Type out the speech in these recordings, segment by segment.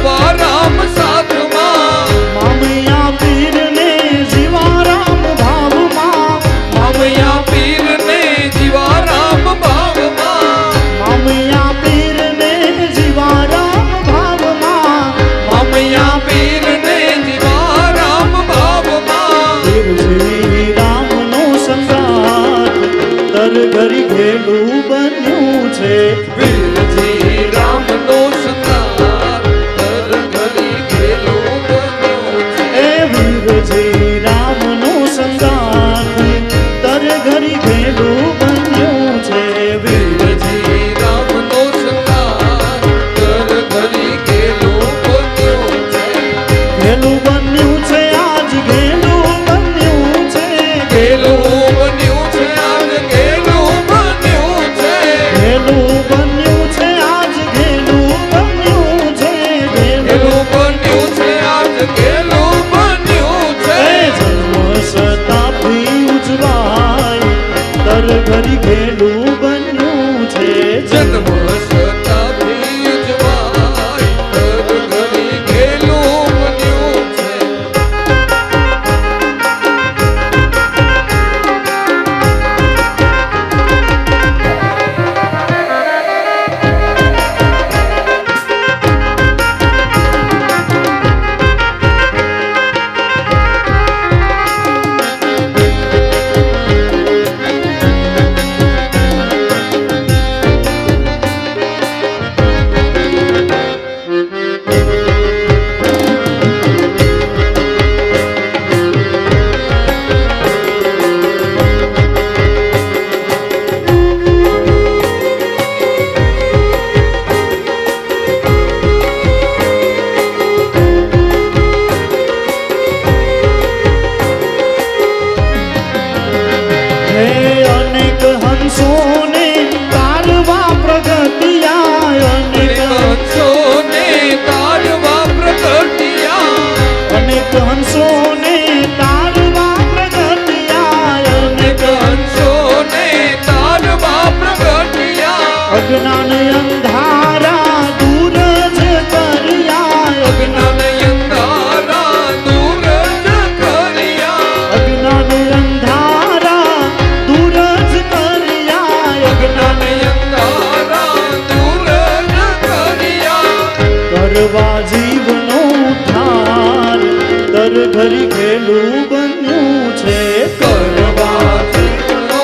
Bye. ઘરી ઘેલું બન્યું છે કરવા જીવનો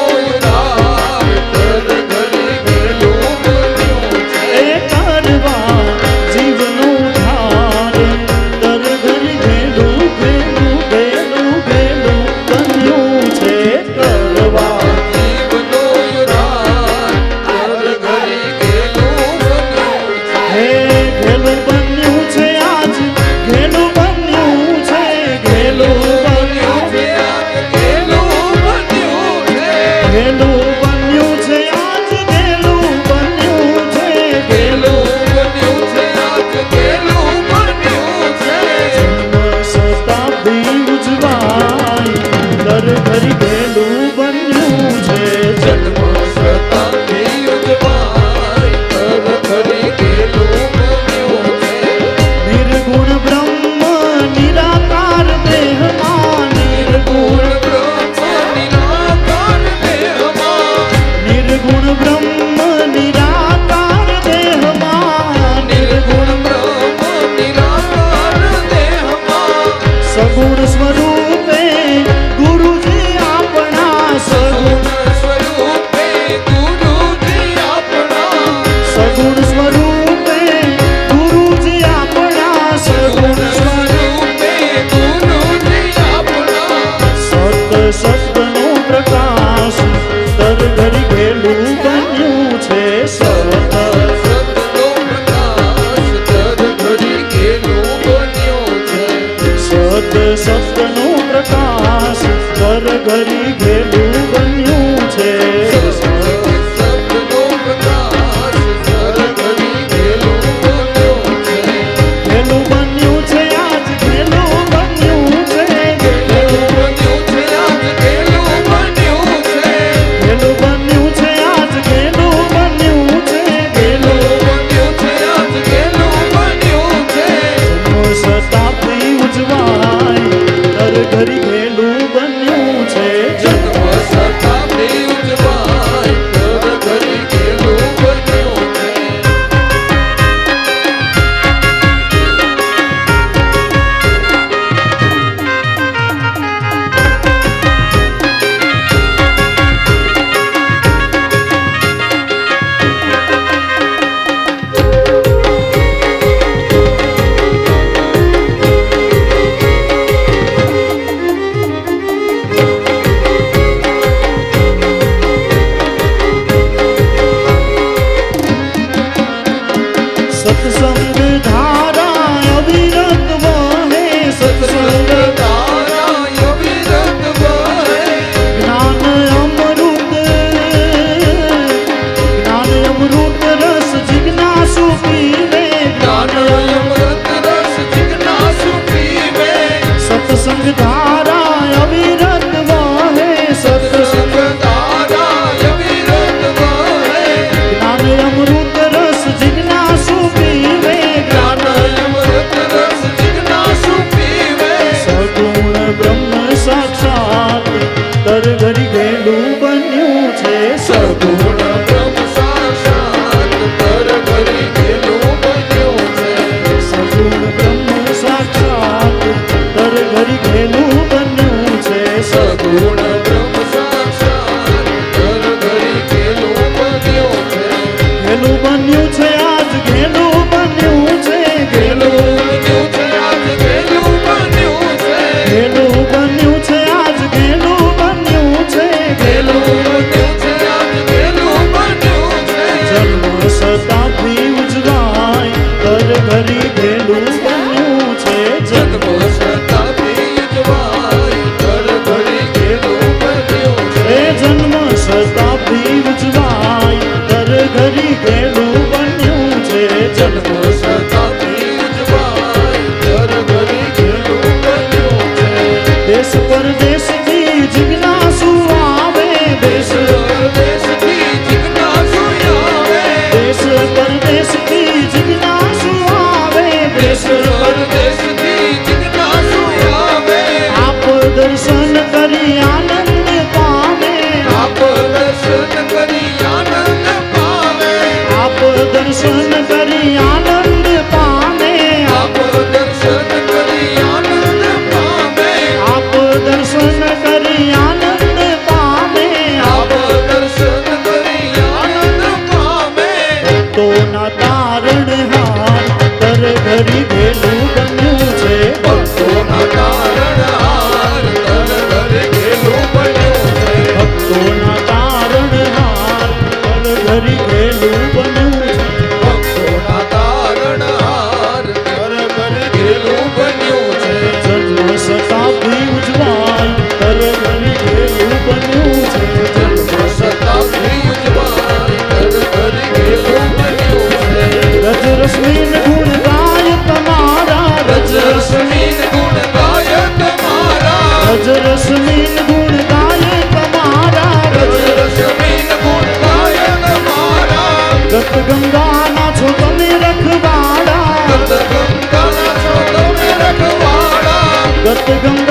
રસમીન ગુણ ગાય તમારા રસમીન ગુણ ગાય તમારા ગત ગંગાના છો તમે રખવાડા ગત ગંગાના છો તમે રખવાડા ગત ગંગાના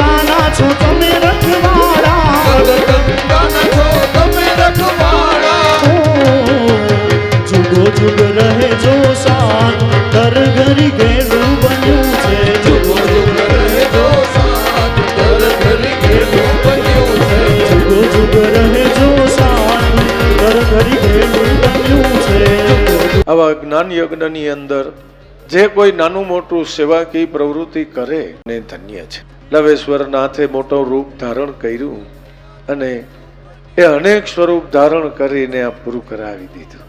જ્ઞાન યજ્ઞની અંદર જે કોઈ નાનું મોટું સેવાકીય પ્રવૃત્તિ કરે ને ધન્ય છે લવેશ્વર નાથે મોટો રૂપ ધારણ કર્યું અને એ અનેક સ્વરૂપ ધારણ કરીને આ પૂરું કરાવી દીધું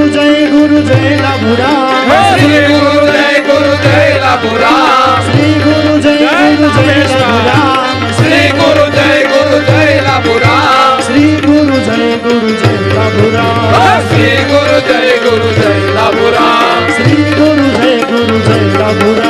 ગુરુ જય ગુરુ જય લાભુરા શ્રી ગુરુ જય ગુરુ જય પ્રભુરામ શ્રી ગુરુ જય ગુરુ જય લાભુરા. શ્રી ગુરુ જય ગુરુ જય પ્રભુરામ શ્રી ગુરુ જય ગુરુ જય લાભુરા શ્રી ગુરુ જય ગુરુ જય પ્રભુરામ શ્રી ગુરુ જય ગુરુ જય લાભુરા.